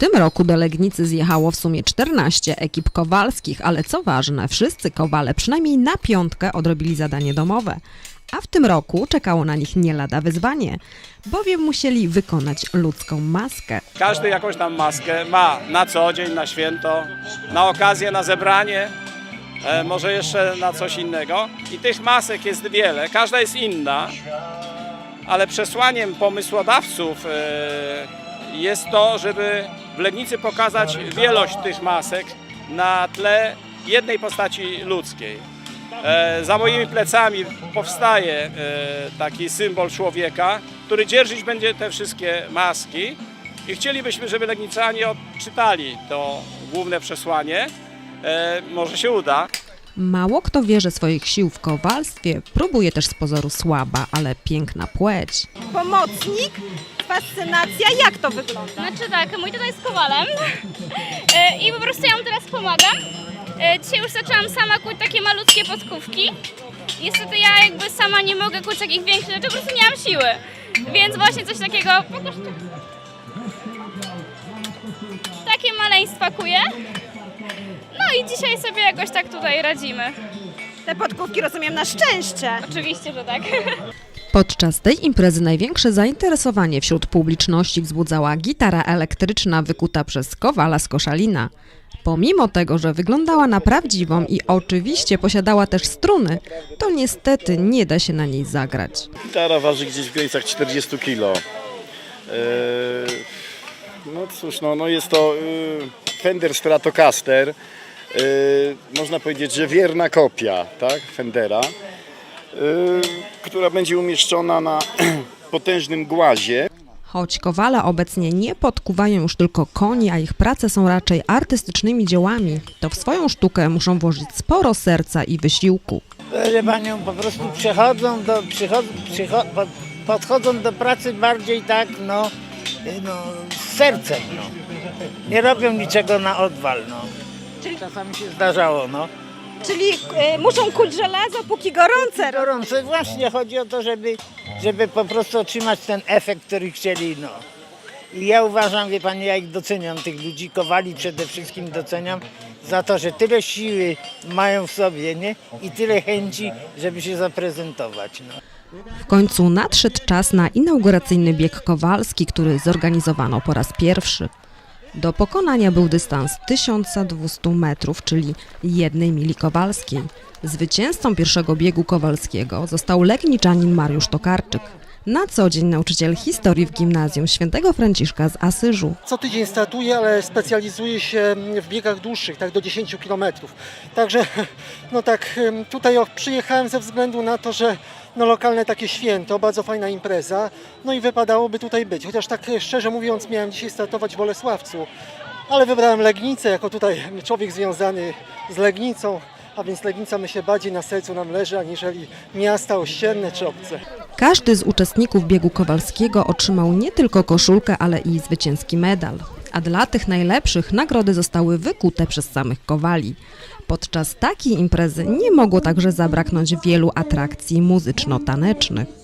tym roku do Legnicy zjechało w sumie 14 ekip kowalskich, ale co ważne, wszyscy kowale przynajmniej na piątkę odrobili zadanie domowe. A w tym roku czekało na nich nie lada wyzwanie, bowiem musieli wykonać ludzką maskę. Każdy jakąś tam maskę ma na co dzień, na święto, na okazję, na zebranie, e, może jeszcze na coś innego. I tych masek jest wiele, każda jest inna, ale przesłaniem pomysłodawców e, jest to, żeby w Legnicy pokazać wielość tych masek na tle jednej postaci ludzkiej. E, Za moimi plecami powstaje e, taki symbol człowieka, który dzierżyć będzie te wszystkie maski i chcielibyśmy, żeby Legnicanie odczytali to główne przesłanie. E, Może się uda. Mało kto wierzy swoich sił w kowalstwie, próbuje też z pozoru słaba, ale piękna płeć. pomocnik, fascynacja, jak to wygląda? Znaczy tak, mój tata jest kowalem e, i po prostu ja mu teraz pomagam. E, Dzisiaj już zaczęłam sama kuć takie malutkie podkówki. Niestety ja jakby sama nie mogę kuć takich większych rzeczy, po prostu nie mam siły. Więc właśnie coś takiego, pokaż tu. Takie maleństwa kuję. No i dzisiaj sobie jakoś tak tutaj radzimy. Te podkówki rozumiem na szczęście. Oczywiście, że tak. Podczas tej imprezy największe zainteresowanie wśród publiczności wzbudzała gitara elektryczna wykuta przez kowala z Koszalina. Pomimo tego, że wyglądała na prawdziwą i oczywiście posiadała też struny, to niestety nie da się na niej zagrać. Gitara waży gdzieś w granicach 40 kg. No cóż, no, no jest to e, Fender Stratocaster. E, Można powiedzieć, że wierna kopia tak, Fendera, e, która będzie umieszczona na potężnym głazie. Choć kowale obecnie nie podkuwają już tylko koni, a ich prace są raczej artystycznymi dziełami, to w swoją sztukę muszą włożyć sporo serca i wysiłku. Proszę panią, po prostu przechodzą do, przychod, podchodzą do pracy bardziej tak, no, y, no, z sercem, no. Nie robią niczego na odwal, no. Czasami się zdarzało, no. Czyli e, muszą kuć żelazo, póki gorące. Gorąco, właśnie chodzi o to, żeby, żeby po prostu otrzymać ten efekt, który chcieli, no. Ja uważam, wie pani, ja ich doceniam, tych ludzi, kowali przede wszystkim doceniam za to, że tyle siły mają w sobie, nie? I tyle chęci, żeby się zaprezentować, no. W końcu nadszedł czas na inauguracyjny bieg kowalski, który zorganizowano po raz pierwszy. Do pokonania był dystans 1200 metrów, czyli jednej mili kowalskiej. Zwycięzcą pierwszego biegu kowalskiego został legniczanin Mariusz Tokarczyk. Na co dzień nauczyciel historii w gimnazjum świętego Franciszka z Asyżu. Co tydzień startuję, ale specjalizuję się w biegach dłuższych, tak do 10 km. Także no tak, tutaj przyjechałem ze względu na to, że no lokalne takie święto, bardzo fajna impreza, no i wypadałoby tutaj być. Chociaż tak e, szczerze mówiąc miałem dzisiaj startować w Bolesławcu, ale wybrałem Legnicę jako tutaj człowiek związany z Legnicą, a więc Legnica myślę bardziej na sercu nam leży, aniżeli miasta ościenne czy obce. Każdy z uczestników biegu kowalskiego otrzymał nie tylko koszulkę, ale i zwycięski medal. A dla tych najlepszych nagrody zostały wykute przez samych kowali. Podczas takiej imprezy nie mogło także zabraknąć wielu atrakcji muzyczno-tanecznych.